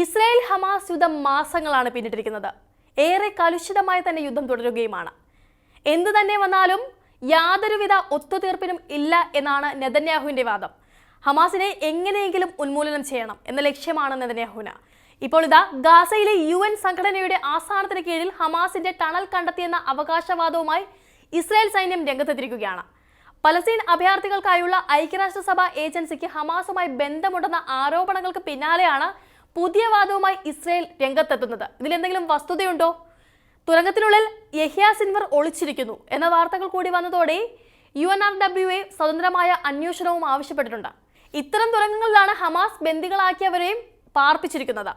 Israel Hamas യുദ്ധം മാസങ്ങളാണ് പിന്നിട്ടിരിക്കുന്നത്. ഏറെ കലുഷിതമായി തന്നെ യുദ്ധം തുടരുകയുമാണ്. എന്തു തന്നെ വന്നാലും യാതൊരുവിധ ഒത്തുതീർപ്പിനും ഇല്ല എന്നാണ് നെതന്യാഹുവിന്റെ വാദം. ഹമാസിനെ എങ്ങനെയെങ്കിലും ഉന്മൂലനം ചെയ്യണം എന്ന ലക്ഷ്യമാണ് നെതന്യാഹുവിന്. ഇപ്പോൾ ഇതാ ഗാസയിലെ യു എൻ സംഘടനയുടെ ആസ്ഥാനത്തിന് കീഴിൽ ഹമാസിന്റെ ടണൽ കണ്ടെത്തിയെന്ന അവകാശവാദവുമായി ഇസ്രായേൽ സൈന്യം രംഗത്തെത്തിയിരിക്കുകയാണ്. പലസ്തീൻ അഭയാർത്ഥികൾക്കായുള്ള ഐക്യരാഷ്ട്രസഭ ഏജൻസിക്ക് ഹമാസുമായി ബന്ധമുണ്ടെന്ന ആരോപണങ്ങൾക്ക് പിന്നാലെയാണ് പുതിയ വാദവുമായി ഇസ്രയേൽ രംഗത്തെത്തുന്നത്. ഇതിലെന്തെങ്കിലും വസ്തുതയുണ്ടോ? തുരങ്കത്തിനുള്ളിൽ യഹ്യ സിൻവർ ഒളിച്ചിരിക്കുന്നു എന്ന വാർത്തകൾ കൂടി വന്നതോടെ U N R W A സ്വതന്ത്രമായ അന്വേഷണവും ആവശ്യപ്പെട്ടിട്ടുണ്ട്. ഇത്തരം തുരങ്കങ്ങളിലാണ് ഹമാസ് ബന്ദികളാക്കിയവരെയും പാർപ്പിച്ചിരിക്കുന്നത്.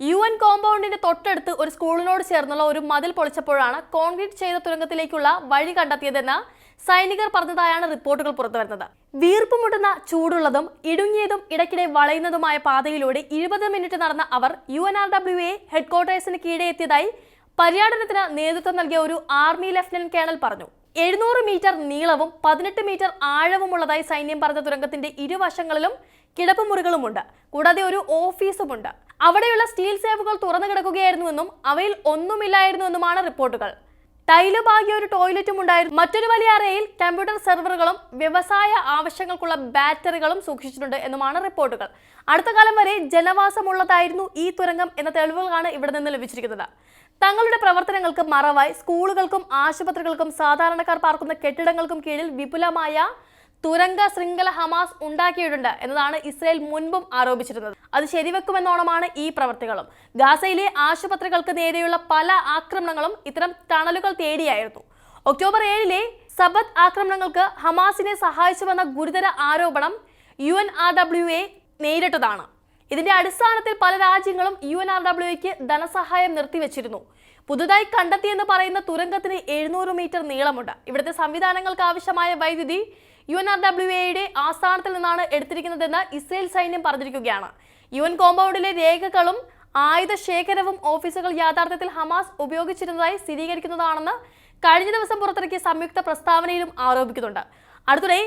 യു എൻ കോമ്പൗണ്ടിന്റെ തൊട്ടടുത്ത് ഒരു സ്കൂളിനോട് ചേർന്നുള്ള ഒരു മതിൽ പൊളിച്ചപ്പോഴാണ് കോൺക്രീറ്റ് ചെയ്ത തുരങ്കത്തിലേക്കുള്ള വഴി കണ്ടെത്തിയതെന്ന് സൈനികർ പറഞ്ഞതായാണ് റിപ്പോർട്ടുകൾ പുറത്തുവരുന്നത് വീർപ്പുമുട്ടുന്ന ചൂടുള്ളതും ഇടുങ്ങിയതും ഇടയ്ക്കിടെ വളയുന്നതുമായ പാതയിലൂടെ ഇരുപത് മിനിറ്റ് നടന്ന അവർ U N R W A ഹെഡ്ക്വാർട്ടേഴ്സിന് കീഴെ എത്തിയതായി പര്യടനത്തിന് നേതൃത്വം നൽകിയ ഒരു ആർമി ലഫ്റ്റനന്റ് കേണൽ പറഞ്ഞു. എഴുന്നൂറ് മീറ്റർ നീളവും പതിനെട്ട് മീറ്റർ ആഴവുമുള്ളതായി സൈന്യം പറഞ്ഞ തുരങ്കത്തിന്റെ ഇരുവശങ്ങളിലും കിടപ്പുമുറികളുമുണ്ട്. കൂടാതെ ഒരു ഓഫീസുമുണ്ട്. അവിടെയുള്ള സ്റ്റീൽ സേവുകൾ തുറന്നു കിടക്കുകയായിരുന്നുവെന്നും അവയിൽ ഒന്നുമില്ലായിരുന്നുവെന്നുമാണ് റിപ്പോർട്ടുകൾ. ടൈൽ പാകിയ ഒരു ടോയ്ലറ്റും ഉണ്ടായിരുന്നു. മറ്റൊരു വലിയ അറയിൽ കമ്പ്യൂട്ടർ സെർവറുകളും വ്യവസായ ആവശ്യങ്ങൾക്കുള്ള ബാറ്ററികളും സൂക്ഷിച്ചിട്ടുണ്ട് എന്നുമാണ് റിപ്പോർട്ടുകൾ. അടുത്ത കാലം വരെ ജനവാസമുള്ളതായിരുന്നു ഈ തുരങ്കം എന്ന തെളിവുകളാണ് ഇവിടെ നിന്ന് ലഭിച്ചിരിക്കുന്നത്. തങ്ങളുടെ പ്രവർത്തനങ്ങൾക്ക് മറവായി സ്കൂളുകൾക്കും ആശുപത്രികൾക്കും സാധാരണക്കാർ പാർക്കുന്ന കെട്ടിടങ്ങൾക്കും കീഴിൽ വിപുലമായ തുരങ്ക ശൃംഖല ഹമാസ് ഉണ്ടാക്കിയിട്ടുണ്ട് എന്നതാണ് ഇസ്രയേൽ മുൻപും ആരോപിച്ചിരുന്നത്. അത് ശരിവെക്കുമെന്നോണമാണ് ഈ പ്രവർത്തികളും. ഗാസയിലെ ആശുപത്രികൾക്ക് നേരെയുള്ള പല ആക്രമണങ്ങളും ഇത്തരം ടണലുകൾ തേടിയായിരുന്നു. ഒക്ടോബർ ഏഴിലെ സബത്ത് ആക്രമണങ്ങൾക്ക് ഹമാസിനെ സഹായിച്ചുവെന്ന ഗുരുതര ആരോപണം U N R W A നേരിട്ടതാണ്. ഇതിന്റെ അടിസ്ഥാനത്തിൽ പല രാജ്യങ്ങളും യു എൻ ആർ ഡബ്ല്യു എക്ക് ധനസഹായം നിർത്തിവെച്ചിരുന്നു. പുതുതായി കണ്ടെത്തിയെന്ന് പറയുന്ന തുരങ്കത്തിന് എഴുന്നൂറ് മീറ്റർ നീളമുണ്ട്. ഇവിടുത്തെ സംവിധാനങ്ങൾക്ക് ആവശ്യമായ വൈദ്യുതി യു എൻ ആർ ഡബ്ല്യു എയുടെ ആസ്ഥാനത്തിൽ നിന്നാണ് എടുത്തിരിക്കുന്നതെന്ന് ഇസ്രയേൽ സൈന്യം പറഞ്ഞിരിക്കുകയാണ്. യു എൻ കോമ്പൗണ്ടിലെ രേഖകളും ആയുധ ശേഖരവും ഓഫീസുകൾ യാഥാർത്ഥ്യത്തിൽ ഹമാസ് ഉപയോഗിച്ചിരുന്നതായി സ്ഥിരീകരിക്കുന്നതാണെന്ന് കഴിഞ്ഞ ദിവസം പുറത്തിറക്കിയ സംയുക്ത പ്രസ്താവനയിലും ആരോപിക്കുന്നുണ്ട്. അടുത്തിടെ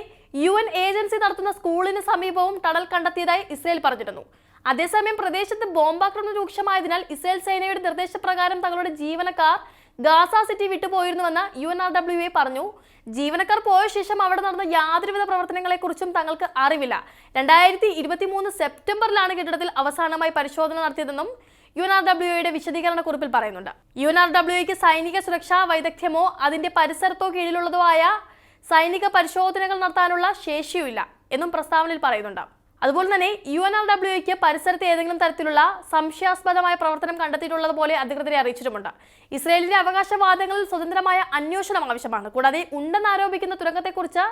യു എൻ ഏജൻസി നടത്തുന്ന സ്കൂളിന് സമീപവും ടണൽ കണ്ടെത്തിയതായി ഇസ്രയേൽ പറഞ്ഞിരുന്നു. അതേസമയം പ്രദേശത്ത് ബോംബാക്രമണം രൂക്ഷമായതിനാൽ ഇസ്രയേൽ സേനയുടെ നിർദ്ദേശപ്രകാരം തങ്ങളുടെ ജീവനക്കാർ Gaza city വിട്ടുപോയിരുന്നുവെന്ന് U N R W A പറഞ്ഞു. ജീവനക്കാർ പോയ ശേഷം അവിടെ നടന്ന യാതൊരുവിധ പ്രവർത്തനങ്ങളെക്കുറിച്ചും തങ്ങൾക്ക് അറിവില്ല. രണ്ടായിരത്തി ഇരുപത്തി മൂന്ന് സെപ്റ്റംബറിലാണ് കെട്ടിടത്തിൽ അവസാനമായി പരിശോധന നടത്തിയതെന്നും യു എൻ ആർ ഡബ്ല്യു എയുടെ വിശദീകരണ കുറിപ്പിൽ പറയുന്നുണ്ട്. യു എൻ ആർ ഡബ്ല്യു എക്ക് സൈനിക സുരക്ഷാ വൈദഗ്ധ്യമോ അതിന്റെ പരിസരത്തോ കീഴിലുള്ളതോ ആയ സൈനിക പരിശോധനകൾ നടത്താനുള്ള ശേഷിയുമില്ല എന്നും പ്രസ്താവനയിൽ പറയുന്നുണ്ട്. അതുപോലെ തന്നെ യു എൻ ആർ ഡബ്ല്യു എക്ക് പരിസരത്ത് ഏതെങ്കിലും തരത്തിലുള്ള സംശയാസ്പദമായ പ്രവർത്തനം കണ്ടെത്തിയിട്ടുള്ളത് പോലെ അധികൃതരെ അറിയിച്ചിട്ടുമുണ്ട്. ഇസ്രയേലിന്റെ അവകാശവാദങ്ങളിൽ സ്വതന്ത്രമായ അന്വേഷണം ആവശ്യമാണ്. കൂടാതെ ഉണ്ടെന്ന് ആരോപിക്കുന്ന തുരങ്കത്തെക്കുറിച്ച്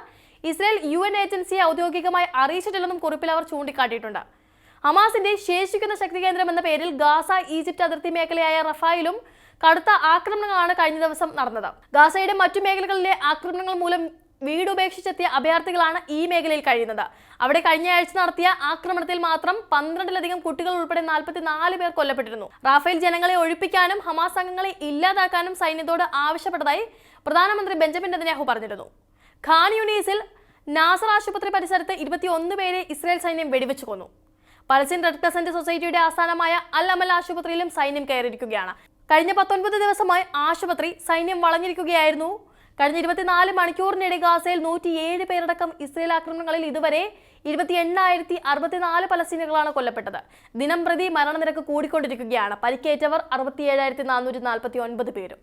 ഇസ്രയേൽ യു എൻ ഏജൻസിയെ ഔദ്യോഗികമായി അറിയിച്ചിട്ടില്ലെന്നും കുറിപ്പിൽ അവർ ചൂണ്ടിക്കാട്ടിയിട്ടുണ്ട്. ഹമാസിന്റെ ശേഷിക്കുന്ന ശക്തി കേന്ദ്രം എന്ന പേരിൽ ഗാസ ഈജിപ്റ്റ് അതിർത്തി മേഖലയായ റഫായിലും കടുത്ത ആക്രമണങ്ങളാണ് കഴിഞ്ഞ ദിവസം നടന്നത്. ഗാസയുടെ മറ്റു മേഖലകളിലെ ആക്രമണങ്ങൾ മൂലം വീട് ഉപേക്ഷിച്ചെത്തിയ അഭയാർത്ഥികളാണ് ഈ മേഖലയിൽ കഴിയുന്നത്. അവിടെ കഴിഞ്ഞ ആഴ്ച നടത്തിയ ആക്രമണത്തിൽ മാത്രം പന്ത്രണ്ടിലധികം കുട്ടികൾ ഉൾപ്പെടെ നാൽപ്പത്തിനാല് പേർ കൊല്ലപ്പെട്ടിരുന്നു. റാഫേൽ ജനങ്ങളെ ഒഴിപ്പിക്കാനും ഹമാസ് അംഗങ്ങളെ ഇല്ലാതാക്കാനും സൈന്യത്തോട് ആവശ്യപ്പെട്ടതായി പ്രധാനമന്ത്രി ബെഞ്ചമിൻ നെതന്യാഹു പറഞ്ഞിരുന്നു. ഖാൻ യൂണീസിൽ നാസർ ആശുപത്രി പരിസരത്ത് ഇരുപത്തിയൊന്ന് പേരെ ഇസ്രായേൽ സൈന്യം വെടിവെച്ചു കൊന്നു. പലസ്തീൻ റെഡ് ക്രസന്റ് സൊസൈറ്റിയുടെ ആസ്ഥാനമായ അൽ അമൽ ആശുപത്രിയിലും സൈന്യം കയറിയിരിക്കുകയാണ്. കഴിഞ്ഞ പത്തൊൻപത് ദിവസമായി ആശുപത്രി സൈന്യം വളഞ്ഞിരിക്കുകയായിരുന്നു. കഴിഞ്ഞ ഇരുപത്തിനാല് മണിക്കൂറിനിടെ ഗാസയിൽ നൂറ്റിയേഴ് പേരടക്കം ഇസ്രയേൽ ആക്രമണങ്ങളിൽ ഇതുവരെ ഇരുപത്തി എണ്ണായിരത്തി അറുപത്തിനാല് പലസ്തീനുകളാണ് കൊല്ലപ്പെട്ടത്. ദിനം പ്രതി മരണനിരക്ക് കൂടിക്കൊണ്ടിരിക്കുകയാണ്. പരിക്കേറ്റവർ അറുപത്തിയേഴായിരത്തി നാനൂറ്റി നാൽപ്പത്തി ഒൻപത് പേരും.